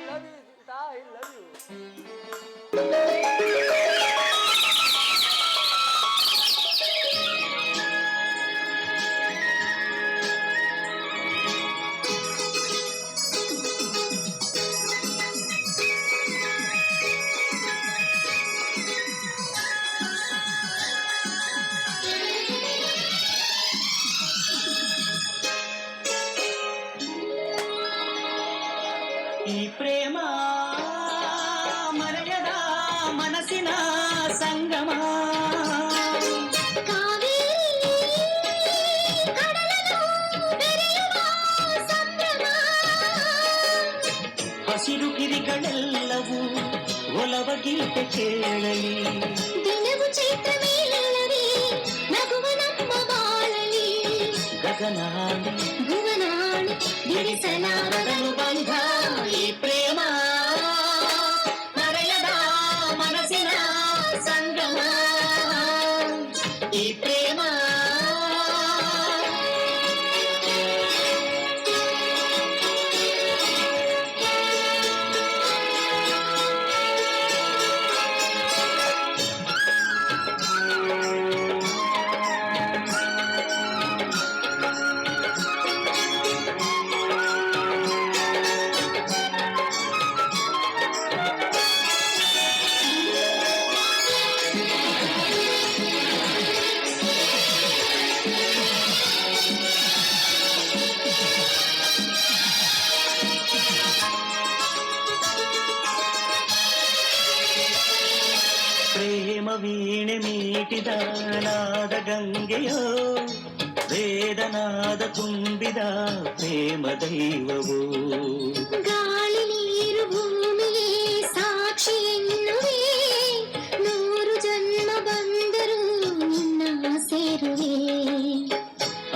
Love you Sita I love you ಈ ಪ್ರೇಮ ಮರೆಯದ ಮನಸ್ಸಿನ ಸಂಗಮ ಹಸಿರು ಗಿರಿಗಳೆಲ್ಲವೂ ಒಲವ ಗೀತೆ ಕೇಳಲಿ ದಿನವು ಚೈತ್ರ ಮೇಲವೇ ನಗುವ ನಮ್ಮ ಬಾಳಲಿ ಗಗನಾಡಿ ಭುವನಾಡಿ ಬಿಡಿಸಲಾರದನು ವೀಣೆ ಮೀಟಿದ ನಾದ ಗಂಗೆಯೋ ವೇದನಾದ ತುಂಬಿದ ಪ್ರೇಮ ದೈವವು. ಗಾಳಿ ನೀರು ಭೂಮಿಗೆ ಸಾಕ್ಷಿ ಎನ್ನುವೆ ನೂರು ಜನ್ಮ ಬಂದರೂ ನಿನ್ನ ಸೇರುವೆ.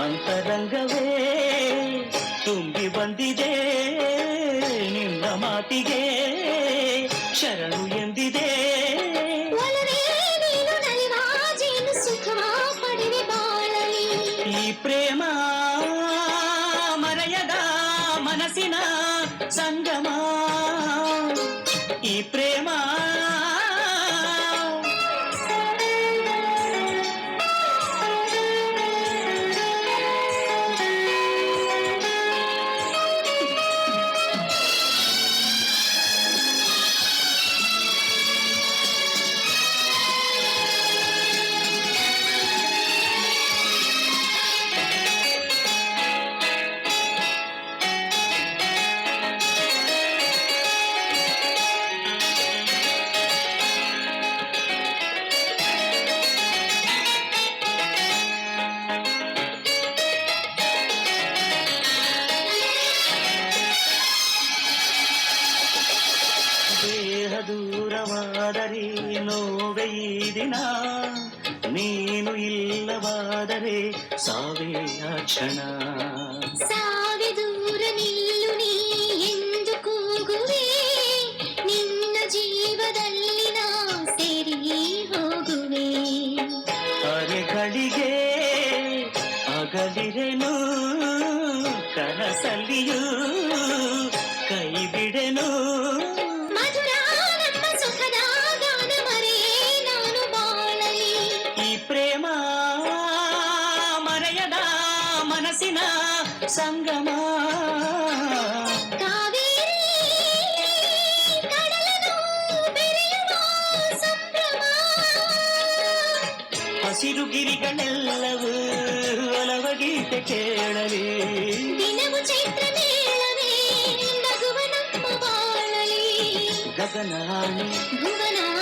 ಅಂತರಂಗವೇ ತುಂಬಿ ಬಂದಿದೆ ನಿನ್ನ ಮಾತಿಗೆ ಶರಣು ಎಂದಿದೆ ಮರೆಯದ ಮನಸ್ಸಿನ ಸಂಗಮ ದೂರವಾದರೆ ನೋವೆಯಿದಿನ ನೀನು ಇಲ್ಲವಾದರೆ ಸಾವೇ ಕ್ಷಣ. ಸಾವೆ ದೂರ ನಿಲ್ಲು ನೀ ಎಂದು ಕೂಗುವೆ. ನಿನ್ನ ಜೀವದಲ್ಲಿ ನಾ ಸೇರಿ ಹೋಗುವೆ. ಅರೆಗಳಿಗೆ ಅಗಲಿರೆನು ಕನಸಲ್ಲಿಯೂ ಕೈ ಬಿಡೆನು ಸಂಗಮ ಕಾವೇರಿ ಕಡಲನು ಬೆರೆಯುವ ಸಂಭ್ರಮ ಹಸಿರು ಗಿರಿಗಳೆಲ್ಲವೂ ಒಲವ ಗೀತೆ ಕೇಳಲಿ ದಿನವು ಚೈತ್ರ ಮೇಳವೇ ನಗುವ ನಮ್ಮ ಬಾಳಲಿ ಗಗನಾಣಿ ಭುವನಾಡಿ